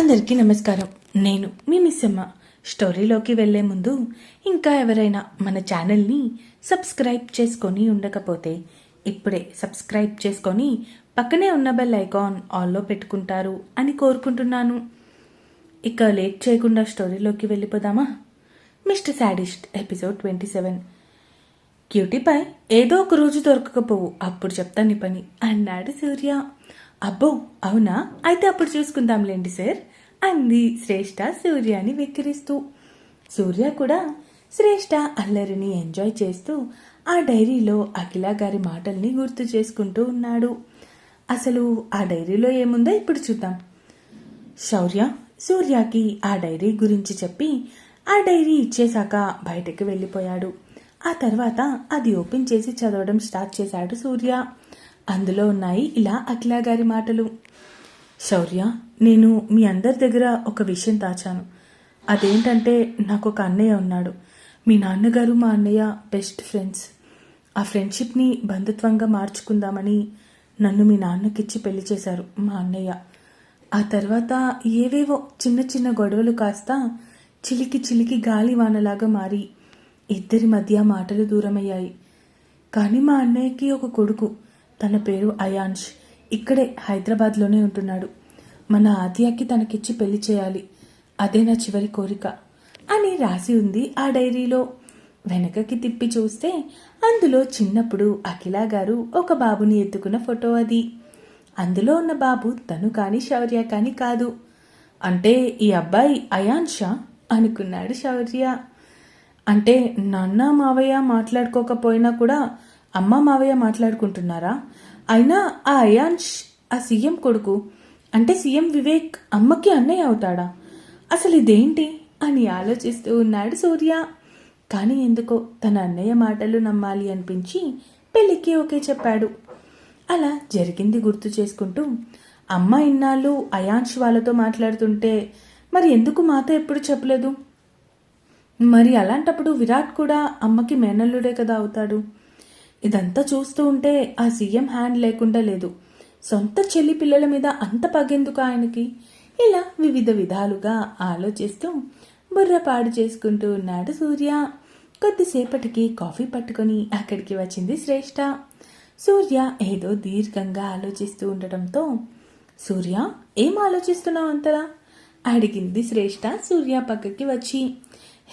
అందరికీ నమస్కారం. నేను మీ మిస్సమ్మ. స్టోరీలోకి వెళ్ళే ముందు ఇంకా ఎవరైనా మన ఛానల్ని సబ్స్క్రైబ్ చేసుకొని ఉండకపోతే ఇప్పుడే సబ్స్క్రైబ్ చేసుకొని పక్కనే ఉన్న బెల్ ఐకాన్ ఆల్లో పెట్టుకుంటారు అని కోరుకుంటున్నాను. ఇక లేట్ చేయకుండా స్టోరీలోకి వెళ్ళిపోదామా? Mister sadist episode twenty seven. క్యూటీపై ఏదో ఒక రోజు దొరకకపోవు. అప్పుడు చెప్తాను నీ పని అన్నాడు సూర్య. అబ్బో అవునా? అయితే అప్పుడు చూసుకుందాంలేండి సార్. అంది శ్రేష్ఠ సూర్యాని వెక్కిరిస్తూ. సూర్య కూడా శ్రేష్ఠ అల్లరిని ఎంజాయ్ చేస్తూ ఆ డైరీలో అఖిల గారి మాటల్ని గుర్తు చేసుకుంటూ ఉన్నాడు. అసలు ఆ డైరీలో ఏముందో ఇప్పుడు చూద్దాం. శౌర్య సూర్యకి ఆ డైరీ గురించి చెప్పి ఆ డైరీ ఇచ్చేశాక బయటకు వెళ్ళిపోయాడు. ఆ తర్వాత అది ఓపెన్ చేసి చదవడం స్టార్ట్ చేశాడు సూర్య. అందులో ఉన్నాయి ఇలా అఖిల గారి మాటలు. శౌర్య నేను మీ అందరి దగ్గర ఒక విషయం దాచాను. అదేంటంటే నాకు ఒక అన్నయ్య ఉన్నాడు. మీ నాన్నగారు మా అన్నయ్య బెస్ట్ ఫ్రెండ్స్ ఆ ఫ్రెండ్షిప్ని బంధుత్వంగా మార్చుకుందామని నన్ను మీ నాన్నకిచ్చి పెళ్ళి చేశారు మా అన్నయ్య. ఆ తర్వాత ఏవేవో చిన్న చిన్న గొడవలు కాస్త చిలికి చిలికి గాలి వానలాగా మారి ఇద్దరి మధ్య మాటలు దూరమయ్యాయి. కానీ మా అన్నయ్యకి ఒక కొడుకు. తన పేరు అయాన్ష్ ఇక్కడే హైదరాబాద్లోనే ఉంటున్నాడు. మన ఆద్యాకి తనకిచ్చి పెళ్ళి చేయాలి. అదే నా చివరి కోరిక అని రాసి ఉంది ఆ డైరీలో. వెనకకి తిప్పి చూస్తే అందులో చిన్నప్పుడు అఖిల గారు ఒక బాబుని ఎత్తుకున్న ఫోటో అది. అందులో ఉన్న బాబు తను కాని శౌర్య కాని కాదు. అంటే ఈ అబ్బాయి అయాన్షా అనుకున్నాడు శౌర్య. అంటే నాన్న మావయ్య మాట్లాడుకోకపోయినా కూడా అమ్మ మావయ్య మాట్లాడుకుంటున్నారా? అయినా ఆ అయాన్ష్ ఆ సీఎం కొడుకు అంటే సీఎం వివేక్ అమ్మకి అన్నయ్య అవుతాడా? అసలు ఇదేంటి? అని ఆలోచిస్తూ ఉన్నాడు సూర్య. కానీ ఎందుకో తన అన్నయ్య మాటలు నమ్మాలి అనిపించి పెళ్ళికి ఓకే చెప్పాడు. అలా జరిగింది గుర్తు చేసుకుంటూ అమ్మ ఇన్నాళ్ళు అయాంష్ వాళ్ళతో మాట్లాడుతుంటే మరి ఎందుకు మాతో ఎప్పుడు చెప్పలేదు? మరి అలాంటప్పుడు విరాట్ కూడా అమ్మకి మేనల్లుడే కదా అవుతాడు. ఇదంతా చూస్తూ ఉంటే ఆ సీఎం హ్యాండ్ లేకుండా లేదు. సొంత చెల్లి పిల్లల మీద అంత పగెందుకు ఆయనకి? ఇలా వివిధ విధాలుగా ఆలోచిస్తూ బుర్ర పాడు చేసుకుంటూ ఉన్నాడు సూర్య. కొద్దిసేపటికి కాఫీ పట్టుకొని అక్కడికి వచ్చింది శ్రేష్ఠ సూర్య ఏదో దీర్ఘంగా ఆలోచిస్తూ ఉండటంతో సూర్య ఏం ఆలోచిస్తున్నావు అంతలా? అడిగింది శ్రేష్ఠ సూర్య పక్కకి వచ్చి.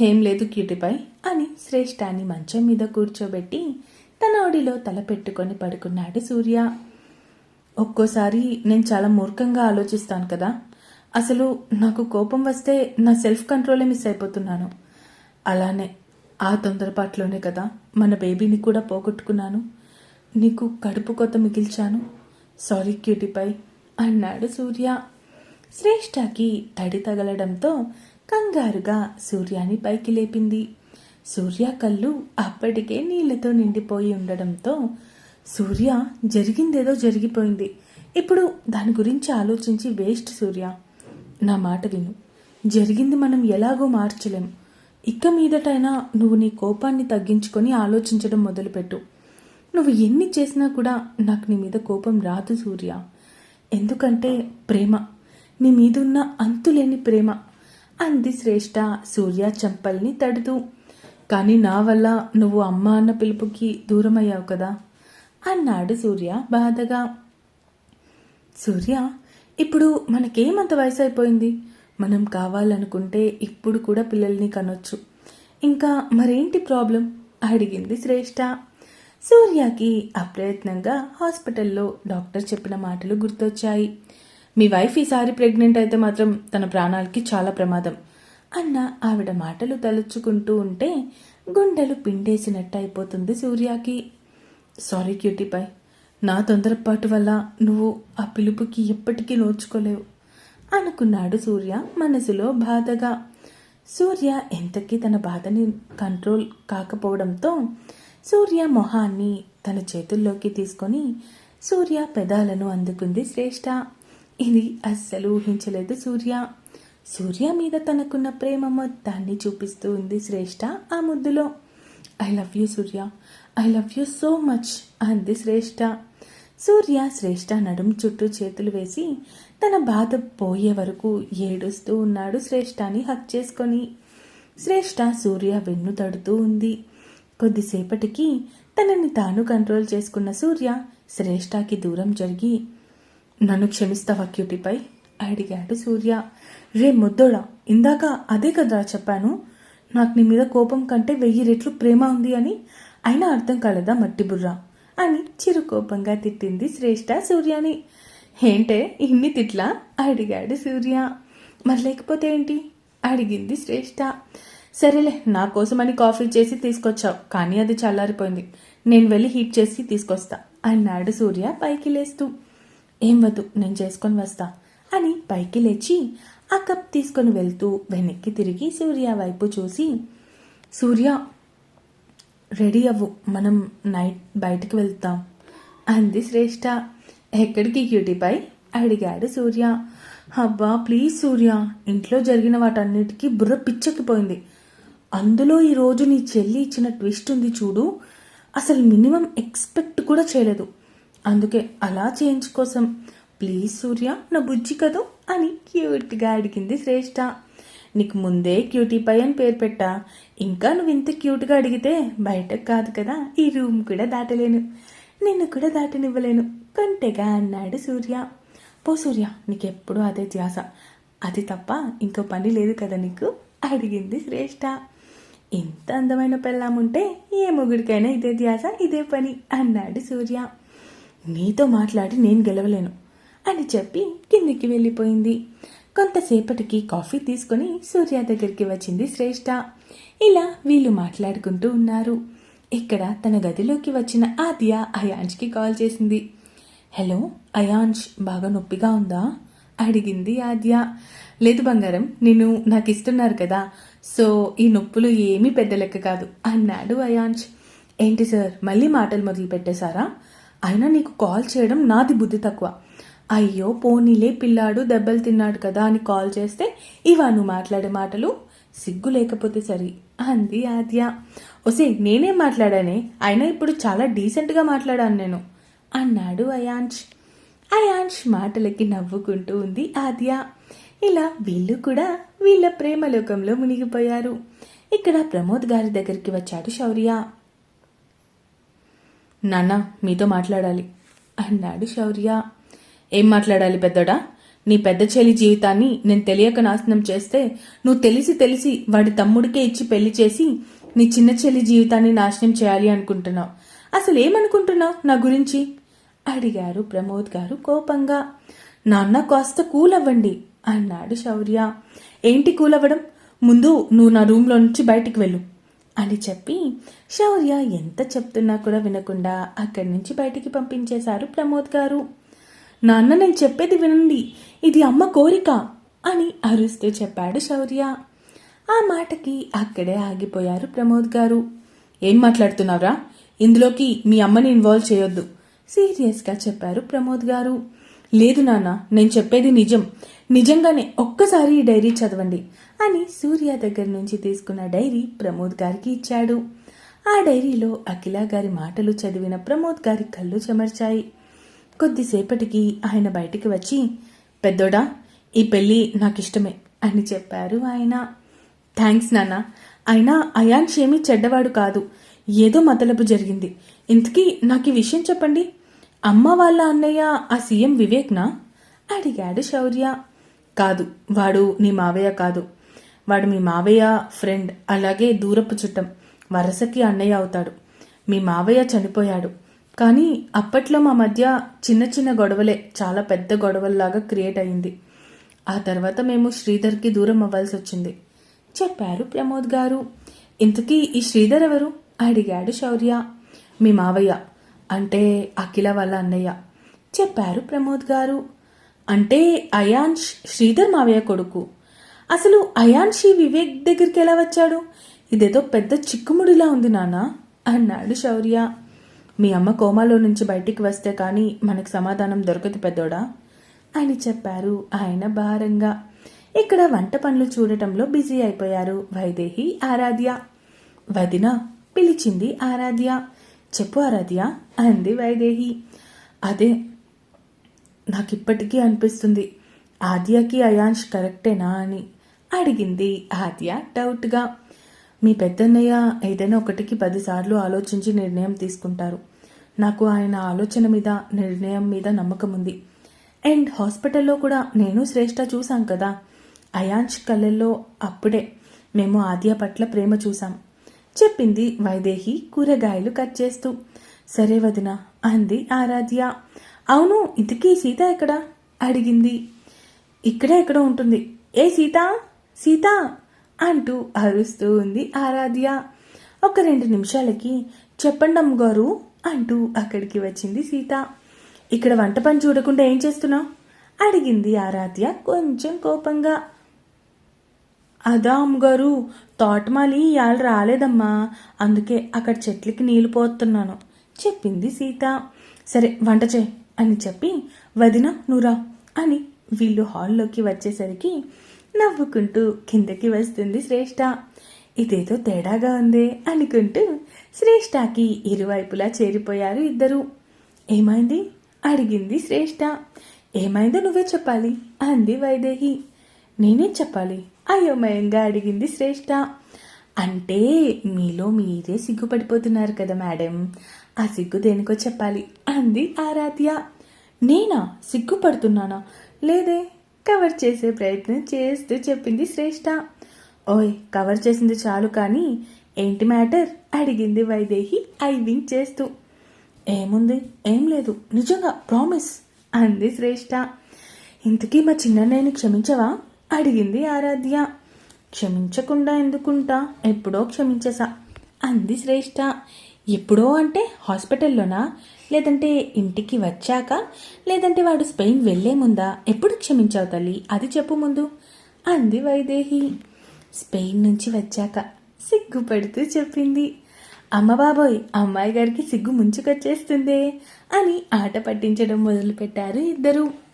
ఏం లేదు క్యూటిపై అని శ్రేష్ఠాన్ని మంచం మీద కూర్చోబెట్టి తన ఒడిలో తల పెట్టుకొని పడుకున్నాడు సూర్య. ఒక్కోసారి నేను చాలా మూర్ఖంగా ఆలోచిస్తాను కదా. అసలు నాకు కోపం వస్తే నా సెల్ఫ్ కంట్రోలే మిస్ అయిపోతున్నాను. అలానే ఆ తొందరపాటులోనే కదా మన బేబీని కూడా పోగొట్టుకున్నాను. నీకు కడుపు కొత్త మిగిల్చాను. సారీ క్యూటిపై. అన్నాడు సూర్య. శ్రేష్ఠకి తడి తగలడంతో కంగారుగా సూర్యాని పైకి లేపింది. సూర్య కళ్ళు అప్పటికే నీళ్ళతో నిండిపోయి ఉండడంతో సూర్య జరిగిందేదో జరిగిపోయింది. ఇప్పుడు దాని గురించి ఆలోచించి వేస్ట్ సూర్య. నా మాట విను. జరిగింది మనం ఎలాగో మార్చలేం. ఇక మీదటైనా నువ్వు నీ కోపాన్ని తగ్గించుకొని ఆలోచించడం మొదలుపెట్టు. నువ్వు ఎన్ని చేసినా కూడా నాకు నీ మీద కోపం రాదు సూర్య. ఎందుకంటే ప్రేమ. నీ మీదున్న అంతులేని ప్రేమ. అంది శ్రేష్ఠ సూర్య చంపల్ని తడుతూ. కానీ నా వల్ల నువ్వు అమ్మ అన్న పిలుపుకి దూరమయ్యావు కదా. అన్నాడు సూర్య బాధగా. సూర్య ఇప్పుడు మనకేమంత వయసు అయిపోయింది మనం కావాలనుకుంటే ఇప్పుడు కూడా పిల్లల్ని కనొచ్చు. ఇంకా మరేంటి ప్రాబ్లం? అడిగింది శ్రేష్ఠ సూర్యకి అప్రయత్నంగా హాస్పిటల్లో డాక్టర్ చెప్పిన మాటలు గుర్తొచ్చాయి. మీ వైఫ్ ఈసారి ప్రెగ్నెంట్ అయితే మాత్రం తన ప్రాణాలకి చాలా ప్రమాదం అన్న ఆవిడ మాటలు తలుచుకుంటూ ఉంటే గుండెలు పిండేసినట్టు అయిపోతుంది సూర్యకి. సారీ క్యూటీపై నా తొందరపాటు వల్ల నువ్వు ఆ పిలుపుకి ఎప్పటికీ నోచుకోలేవు. అనుకున్నాడు సూర్య మనసులో బాధగా. సూర్య ఎంతకీ తన బాధని కంట్రోల్ కాకపోవడంతో సూర్య మొహాన్ని తన చేతుల్లోకి తీసుకొని సూర్య పెదాలను అందుకుంది శ్రేష్ఠ ఇది అస్సలు ఊహించలేదు సూర్య. సూర్య మీద తనకున్న ప్రేమ మొత్తాన్ని చూపిస్తూ ఉంది శ్రేష్ఠ ఆ ముద్దులో. I love you Surya. I love you so much అంది శ్రేష్ఠ సూర్య శ్రేష్ఠ నడుము చుట్టూ చేతులు వేసి తన బాధ పోయే వరకు ఏడుస్తూ ఉన్నాడు శ్రేష్ఠని హక్ చేసుకొని. శ్రేష్ఠ సూర్య వెన్ను తడుతూ ఉంది. కొద్దిసేపటికి తనని తాను కంట్రోల్ చేసుకున్న సూర్య శ్రేష్ఠకి దూరం జరిగి నన్ను క్షమిస్తావా క్యూటీపై? అడిగాడు సూర్య. రే ముద్దోడా ఇందాక అదే కదరా చెప్పాను. నాకు నీ మీద కోపం కంటే వెయ్యి రెట్లు ప్రేమ ఉంది అని అయినా అర్థం కాలేదా మట్టి బుర్ర? అని చిరు కోపంగా తిట్టింది శ్రేష్ఠ సూర్యని. ఏంటే ఇన్ని తిట్లా? అడిగాడు సూర్య. మరి లేకపోతే ఏంటి? అడిగింది శ్రేష్ఠ సరేలే నా కోసమని కాఫీ చేసి తీసుకొచ్చావు కానీ అది చల్లారిపోయింది. నేను వెళ్ళి హీట్ చేసి తీసుకొస్తా అన్నాడు సూర్య పైకి లేస్తూ. ఏం వద్దు నేను చేసుకొని వస్తా అని పైకి లేచి ఆ కప్ తీసుకొని వెళ్తూ వెనక్కి తిరిగి సూర్య వైపు చూసి సూర్య రెడీ అవ్వు. మనం నైట్ బయటకు వెళ్తాం. అంది శ్రేష్ఠ ఎక్కడికి క్యూటీపై అడిగాడు సూర్య. అబ్బా ప్లీజ్ సూర్య. ఇంట్లో జరిగిన వాటన్నిటికీ బుర్ర పిచ్చెక్కిపోయింది. అందులో ఈరోజు నీ చెల్లి ఇచ్చిన ట్విస్ట్ ఉంది చూడు. అసలు మినిమం ఎక్స్పెక్ట్ కూడా చేయలేదు. అందుకే అలా చేయించుకోసం ప్లీజ్ సూర్య నా బుజ్జి కదూ అని క్యూట్గా అడిగింది శ్రేష్ఠ నీకు ముందే క్యూటీ పై అని పేరు పెట్టా. ఇంకా నువ్వు ఇంత క్యూట్గా అడిగితే బయటకు కాదు కదా ఈ రూమ్ కూడా దాటలేను. నిన్ను కూడా దాటనివ్వలేను. కొంటెగా అన్నాడు సూర్య. పో సూర్య నీకెప్పుడు అదే ధ్యాస. అది తప్ప ఇంకో పని లేదు కదా నీకు? అడిగింది శ్రేష్ఠ ఇంత అందమైన పెళ్ళాముంటే ఏ మొగుడికైనా ఇదే ధ్యాస ఇదే పని అన్నాడు సూర్య. నీతో మాట్లాడి నేను గెలవలేను అని చెప్పి కిందికి వెళ్ళిపోయింది. కొంతసేపటికి కాఫీ తీసుకొని సూర్య దగ్గరికి వచ్చింది శ్రేష్ఠ ఇలా వీళ్ళు మాట్లాడుకుంటూ ఉన్నారు. ఇక్కడ తన గదిలోకి వచ్చిన ఆద్య అయాన్ష్కి కాల్ చేసింది. హలో అయాంష్ బాగా నొప్పిగా ఉందా? అడిగింది ఆద్య. లేదు బంగారం నేను నాకు ఇస్తున్నారు కదా సో ఈ నొప్పులు ఏమీ పెద్ద లెక్క కాదు అన్నాడు అయాన్ష్ ఏంటి సార్ మళ్ళీ మాటలు మొదలు పెట్టేశారా అయినా నీకు కాల్ చేయడం నాది బుద్ధి తక్కువ. అయ్యో పోనీలే పిల్లాడు దెబ్బలు తిన్నాడు కదా అని కాల్ చేస్తే ఇవా మాట్లాడే మాటలు? సిగ్గు లేకపోతే సరి అంది ఆద్య. ఒసే నేనేం మాట్లాడానే? అయినా ఇప్పుడు చాలా డీసెంట్గా మాట్లాడాను నేను అన్నాడు అయాంష్. అయాంష్ మాటలకి నవ్వుకుంటూ ఉంది ఆద్య. ఇలా వీళ్ళు కూడా వీళ్ళ ప్రేమలోకంలో మునిగిపోయారు. ఇక్కడ ప్రమోద్ గారి దగ్గరికి వచ్చాడు శౌర్య. నాన్న మీతో మాట్లాడాలి అన్నాడు శౌర్య. ఏం మాట్లాడాలి పెద్దడా? నీ పెద్ద చెల్లి జీవితాన్ని నేను తెలియక నాశనం చేస్తే నువ్వు తెలిసి తెలిసి వాడి తమ్ముడికే ఇచ్చి పెళ్ళి చేసి నీ చిన్న చెల్లి జీవితాన్ని నాశనం చేయాలి అనుకుంటున్నావు. అసలు ఏమనుకుంటున్నావు నా గురించి? అడిగారు ప్రమోద్ గారు కోపంగా. నాన్న కాస్త కూల్ అవ్వండి అన్నాడు శౌర్య. ఏంటి కూల్ అవ్వడం ముందు నువ్వు నా రూమ్లో నుంచి బయటికి వెళ్ళు అని చెప్పి శౌర్య ఎంత చెప్తున్నా కూడా వినకుండా అక్కడి నుంచి బయటికి పంపించేశారు ప్రమోద్ గారు. నాన్న నేను చెప్పేది వినండి. ఇది అమ్మ కోరిక అని అరుస్తూ చెప్పాడు శౌర్య. ఆ మాటకి అక్కడే ఆగిపోయారు ప్రమోద్ గారు. ఏం మాట్లాడుతున్నావురా? ఇందులోకి మీ అమ్మని ఇన్వాల్వ్ చేయొద్దు సీరియస్గా చెప్పారు ప్రమోద్ గారు. లేదు నాన్న నేను చెప్పేది నిజం. నిజంగానే ఒక్కసారి ఈ డైరీ చదవండి అని సూర్య దగ్గర నుంచి తీసుకున్న డైరీ ప్రమోద్ గారికి ఇచ్చాడు. ఆ డైరీలో అఖిల గారి మాటలు చదివిన ప్రమోద్ గారి కళ్ళు చెమర్చాయి. కొద్దిసేపటికి ఆయన బయటికి వచ్చి పెద్దోడా ఈ పెళ్ళి నాకు ఇష్టమే అని చెప్పారు ఆయన. థ్యాంక్స్ నాన్న. అయినా అయాన్ష్ ఏమీ చెడ్డవాడు కాదు. ఏదో మతలపు జరిగింది. ఇంతకీ నాకు ఈ విషయం చెప్పండి. అమ్మ వాళ్ళ అన్నయ్య ఆ సీఎం వివేక్నా? అడిగాడు శౌర్య. కాదు. వాడు నీ మావయ్య కాదు. వాడు మీ మావయ్య ఫ్రెండ్. అలాగే దూరపు చుట్టం. వరసకి అన్నయ్య అవుతాడు. మీ మావయ్య చనిపోయాడు. కానీ అప్పట్లో మా మధ్య చిన్న చిన్న గొడవలే చాలా పెద్ద గొడవల్లాగా క్రియేట్ అయింది. ఆ తర్వాత మేము శ్రీధర్కి దూరం అవ్వాల్సి వచ్చింది చెప్పారు ప్రమోద్ గారు. ఇంతకీ ఈ శ్రీధర్ ఎవరు? అడిగాడు శౌర్య. మీ మావయ్య అంటే అఖిల వాళ్ళ అన్నయ్య. చెప్పారు ప్రమోద్ గారు. అంటే అయాన్ష్ శ్రీధర్ మావయ్య కొడుకు. అసలు అయాన్షి వివేక్ దగ్గరికి ఎలా వచ్చాడు? ఇదేదో పెద్ద చిక్కుముడిలా ఉంది నాన్న అన్నాడు శౌర్య. మీ అమ్మ కోమాలో నుంచి బయటికి వస్తే కానీ మనకు సమాధానం దొరకదు పెద్దోడా? అని చెప్పారు ఆయన భారంగా. ఇక్కడ వంట పనులు చూడటంలో బిజీ అయిపోయారు వైదేహి ఆరాధ్య. వదిన పిలిచింది ఆరాధ్య. చెప్పు ఆరాధ్య అంది వైదేహి. అదే నాకు ఇప్పటికీ అనిపిస్తుంది. ఆద్యకి అయాన్ష్ కరెక్టేనా అని అడిగింది ఆద్య డౌట్గా. మీ పెద్దన్నయ్య ఏదైనా ఒకటికి పదిసార్లు ఆలోచించి నిర్ణయం తీసుకుంటారు. నాకు ఆయన ఆలోచన మీద నిర్ణయం మీద నమ్మకం ఉంది. అండ్ హాస్పిటల్లో కూడా నేను శ్రేష్ఠ చూశాం కదా. అయాంచ్ కళ్ళల్లో అప్పుడే మేము ఆద్య పట్ల ప్రేమ చూశాం. చెప్పింది వైదేహి కూరగాయలు కట్ చేస్తూ. సరే వదిన అంది ఆరాధ్య. అవును ఇంతకీ సీత ఎక్కడ? అడిగింది. ఇక్కడే ఎక్కడో ఉంటుంది. ఏ సీత? సీత? అంటూ అరుస్తూ ఉంది ఆరాధ్య. ఒక రెండు నిమిషాలకి చెప్పండి అమ్మగారు అంటూ అక్కడికి వచ్చింది సీత. ఇక్కడ వంట పని చూడకుండా ఏం చేస్తున్నావు? అడిగింది ఆరాధ్య కొంచెం కోపంగా. అదా అమ్మగారు తోటమాలి ఇవాళ రాలేదమ్మా అందుకే అక్కడ చెట్లకి నీళ్ళు పోతున్నాను చెప్పింది సీత. సరే వంట చేయి అని చెప్పి వదిన నువ్వురా అని వీళ్ళు హాల్లోకి వచ్చేసరికి నవ్వుకుంటూ కిందకి వస్తుంది శ్రేష్ఠ ఇదేదో తేడాగా ఉందే అనుకుంటూ శ్రేష్ఠకి ఇరువైపులా చేరిపోయారు ఇద్దరు. ఏమైంది? అడిగింది శ్రేష్ఠ. ఏమైందో నువ్వే చెప్పాలి అంది వైదేహి. నేనేం చెప్పాలి? అయోమయంగా అడిగింది శ్రేష్ఠ. అంటే మీలో మీరే సిగ్గుపడిపోతున్నారు కదా మేడం. ఆ సిగ్గు దేనికో చెప్పాలి అంది ఆరాధ్య. నేనా? సిగ్గుపడుతున్నానా? లేదే కవర్ చేసే ప్రయత్నం చేస్తూ చెప్పింది శ్రేష్ఠ ఓయ్ కవర్ చేసింది చాలు కానీ ఏంటి మ్యాటర్? అడిగింది వైదేహి ఐ వింక్ చేస్తూ. ఏముంది? ఏం లేదు. నిజంగా ప్రామిస్ అంది శ్రేష్ఠ ఇంతకీ మా చిన్నన్నయ్యని క్షమించవా? అడిగింది ఆరాధ్య. క్షమించకుండా ఎందుకుంటా? ఎప్పుడో క్షమించసా అంది శ్రేష్ఠ ఎప్పుడో అంటే హాస్పిటల్లోనా? లేదంటే ఇంటికి వచ్చాక? లేదంటే వాడు స్పెయిన్ వెళ్ళే ముందా? ఎప్పుడు క్షమించావు తల్లి? అది చెప్పు ముందు. అంది వైదేహి. స్పెయిన్ నుంచి వచ్చాక సిగ్గుపడుతూ చెప్పింది. అమ్మ బాబోయ్ అమ్మాయి గారికి సిగ్గు ముంచుకొచ్చేస్తుందే అని ఆట పట్టించడం మొదలుపెట్టారు ఇద్దరు.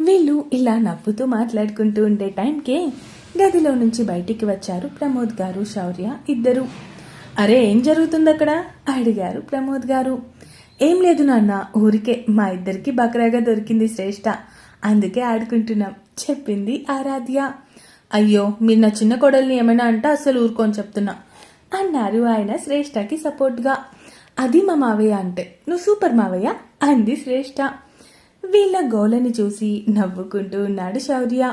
వీళ్ళు ఇలా నవ్వుతూ మాట్లాడుకుంటూ ఉండే టైంకే గదిలో నుంచి బయటికి వచ్చారు ప్రమోద్ గారు శౌర్య ఇద్దరు. అరే ఏం జరుగుతుంది అక్కడ అడిగారు ప్రమోద్ గారు. ఏం లేదు నాన్న ఊరికే మా ఇద్దరికి బకరాగా దొరికింది శ్రేష్ఠ అందుకే ఆడుకుంటున్నాం చెప్పింది ఆరాధ్య. అయ్యో మీరు నా చిన్న కొడల్ని ఏమైనా అంటే అసలు ఊరుకొని చెప్తున్నా అన్నారు ఆయన శ్రేష్ఠకి సపోర్ట్గా. అది మా మావయ్య అంటే నువ్వు సూపర్ మావయ్య అంది శ్రేష్ఠ వీళ్ళ గోలని చూసి నవ్వుకుంటూ ఉన్నాడు శౌర్య.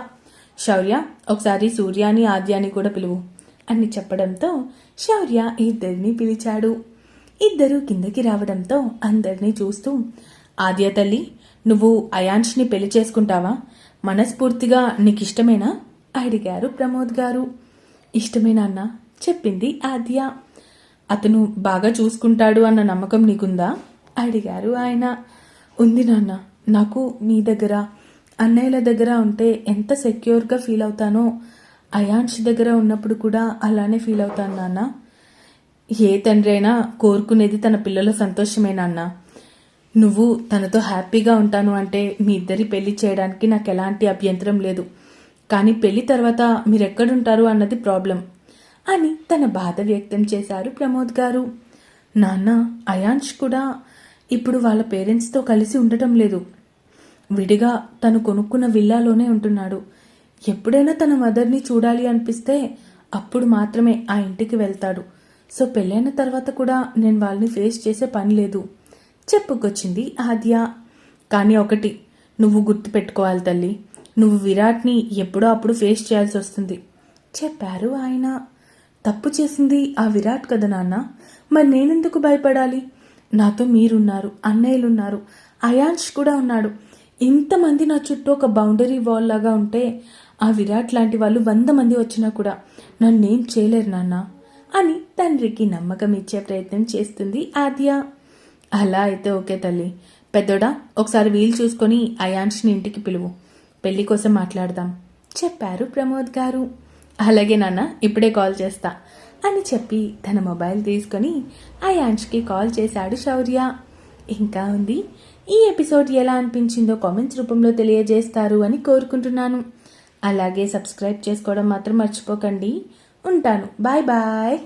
శౌర్య ఒకసారి సూర్యాని ఆద్యాని కూడా పిలువు అని చెప్పడంతో శౌర్య ఇద్దరిని పిలిచాడు. ఇద్దరూ కిందకి రావడంతో అందరినీ చూస్తూ ఆద్య తల్లి నువ్వు అయాన్ష్ని పెళ్ళి చేసుకుంటావా? మనస్ఫూర్తిగా నీకు ఇష్టమేనా అడిగారు ప్రమోద్ గారు. ఇష్టమేనా అన్న? చెప్పింది ఆద్య. అతను బాగా చూసుకుంటాడు అన్న నమ్మకం నీకుందా? అడిగారు ఆయన. ఉంది నాన్న. నాకు మీ దగ్గర అన్నయ్యల దగ్గర ఉంటే ఎంత సెక్యూర్గా ఫీల్ అవుతానో అయాన్ష్ దగ్గర ఉన్నప్పుడు కూడా అలానే ఫీల్ అవుతాను నాన్న. ఏ తండ్రి అయినా కోరుకునేది తన పిల్లల సంతోషమే నాన్న నువ్వు తనతో హ్యాపీగా ఉంటాను అంటే మీ ఇద్దరి పెళ్ళి చేయడానికి నాకు ఎలాంటి అభ్యంతరం లేదు. కానీ పెళ్ళి తర్వాత మీరెక్కడుంటారు అన్నది ప్రాబ్లం అని తన బాధ వ్యక్తం చేశారు ప్రమోద్ గారు. నాన్న అయాన్ష్ కూడా ఇప్పుడు వాళ్ళ పేరెంట్స్తో కలిసి ఉండటం లేదు. విడిగా తను కొనుక్కున్న విల్లాలోనే ఉంటున్నాడు. ఎప్పుడైనా తన మదర్ని చూడాలి అనిపిస్తే అప్పుడు మాత్రమే ఆ ఇంటికి వెళ్తాడు. సో పెళ్ళైన తర్వాత కూడా నేను వాళ్ళని ఫేస్ చేసే పని లేదు. చెప్పుకొచ్చింది ఆద్య. కానీ ఒకటి నువ్వు గుర్తు పెట్టుకోవాలి తల్లి. నువ్వు విరాట్ని ఎప్పుడో అప్పుడు ఫేస్ చేయాల్సి వస్తుంది. చెప్పారు ఆయన. తప్పు చేసింది ఆ విరాట్ కదా నాన్న. మరి నేనెందుకు భయపడాలి? నాతో మీరున్నారు అన్నయ్యలున్నారు. అయాన్ష్ కూడా ఉన్నాడు. ఇంతమంది నా చుట్టూ ఒక బౌండరీ వాల్ లాగా ఉంటే ఆ విరాట్ లాంటి వాళ్ళు వంద మంది వచ్చినా కూడా నన్నేం చేయలేరు నాన్న. అని తండ్రికి నమ్మకం ఇచ్చే ప్రయత్నం చేస్తుంది ఆద్య. అలా అయితే ఓకే తల్లి. పెద్దోడా ఒకసారి వీలు చూసుకొని అయాన్ష్ని ఇంటికి పిలువు. పెళ్ళి కోసం మాట్లాడదాం. చెప్పారు ప్రమోద్ గారు. అలాగే నాన్న ఇప్పుడే కాల్ చేస్తా అని చెప్పి తన మొబైల్ తీసుకొని అయాన్ష్కి కాల్ చేశాడు శౌర్య. ఇంకా ఉంది. ఈ ఎపిసోడ్ ఎలా అనిపించిందో కామెంట్స్ రూపంలో తెలియజేస్తారు అని కోరుకుంటున్నాను. అలాగే సబ్స్క్రైబ్ చేసుకోవడం మాత్రం మర్చిపోకండి. ఉంటాను. Bye bye.